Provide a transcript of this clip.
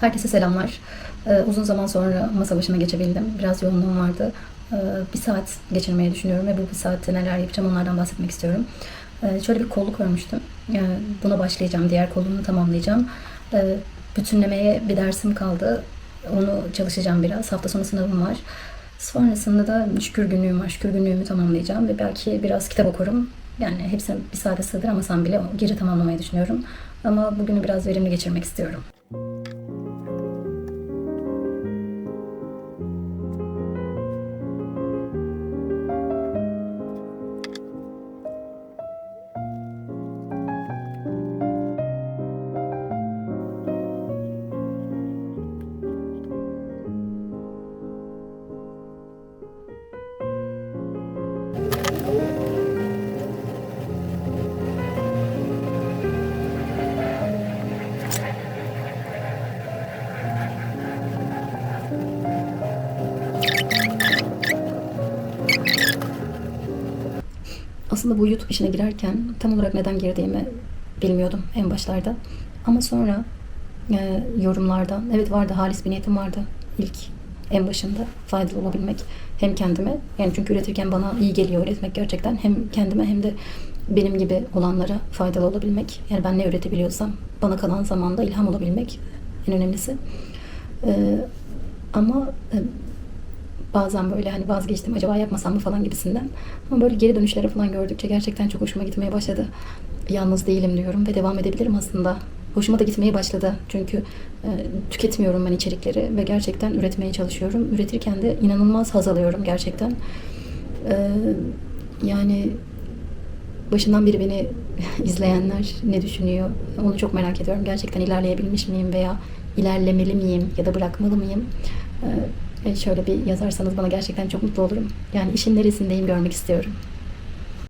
Herkese selamlar. Ee, uzun zaman sonra masa başına geçebildim. Biraz yoğunluğum vardı. Ee, bir saat geçirmeyi düşünüyorum ve bu bir saatte neler yapacağım onlardan bahsetmek istiyorum. Ee, şöyle bir kolluk örmüştüm. Ee, buna başlayacağım. Diğer kolluğunu tamamlayacağım. Ee, bütünlemeye bir dersim kaldı. Onu çalışacağım biraz. Hafta sonu sınavım var. Sonrasında da şükür günlüğüm var. Şükür günlüğümü tamamlayacağım ve belki biraz kitap okurum. Yani hepsini bir saate sığdıramasam bile geri tamamlamayı düşünüyorum. Ama bugünü biraz verimli geçirmek istiyorum. Aslında bu YouTube işine girerken tam olarak neden girdiğimi bilmiyordum en başlarda. Ama sonra e, yorumlardan, evet vardı halis bir niyetim vardı. İlk en başında faydalı olabilmek hem kendime yani çünkü üretirken bana iyi geliyor üretmek gerçekten hem kendime hem de benim gibi olanlara faydalı olabilmek. Yani ben ne üretebiliyorsam bana kalan zamanda ilham olabilmek en önemlisi. E, ama e, bazen böyle hani vazgeçtim acaba yapmasam mı falan gibisinden. Ama böyle geri dönüşleri falan gördükçe gerçekten çok hoşuma gitmeye başladı. Yalnız değilim diyorum ve devam edebilirim aslında. Hoşuma da gitmeye başladı. Çünkü e, tüketmiyorum ben içerikleri ve gerçekten üretmeye çalışıyorum. Üretirken de inanılmaz haz alıyorum gerçekten. E, yani başından beri beni izleyenler ne düşünüyor onu çok merak ediyorum. Gerçekten ilerleyebilmiş miyim veya ilerlemeli miyim ya da bırakmalı mıyım? Ee, şöyle bir yazarsanız bana gerçekten çok mutlu olurum. Yani işin neresindeyim görmek istiyorum.